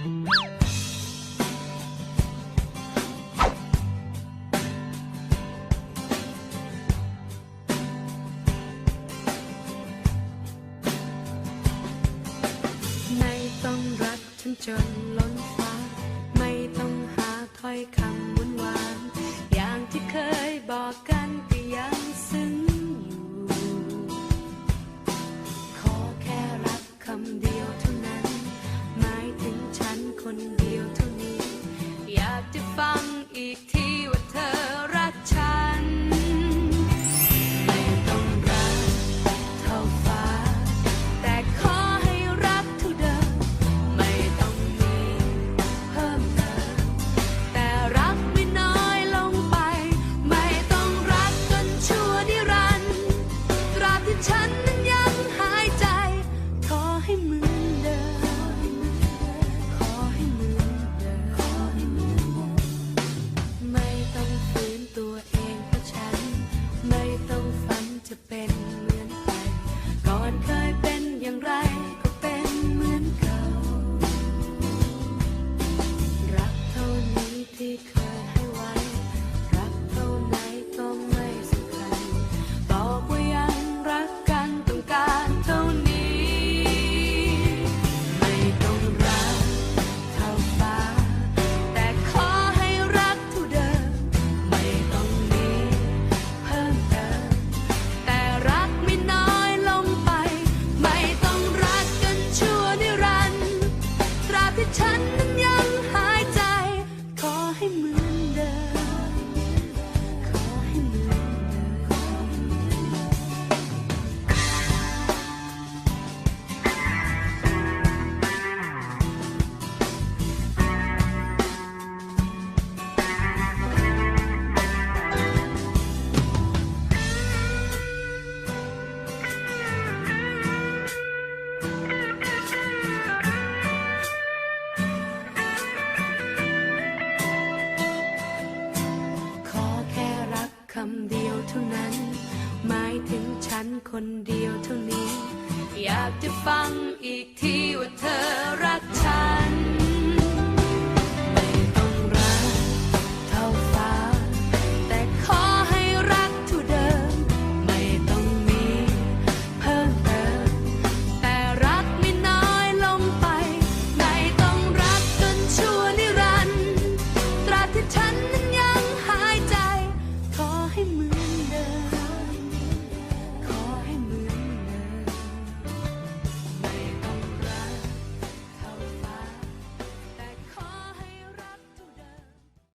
ไม่ต้องรักฉันจนล้น นคนเดียวเท่านี้ อยากจะฟังอีกทีว่าเธอรักเธอ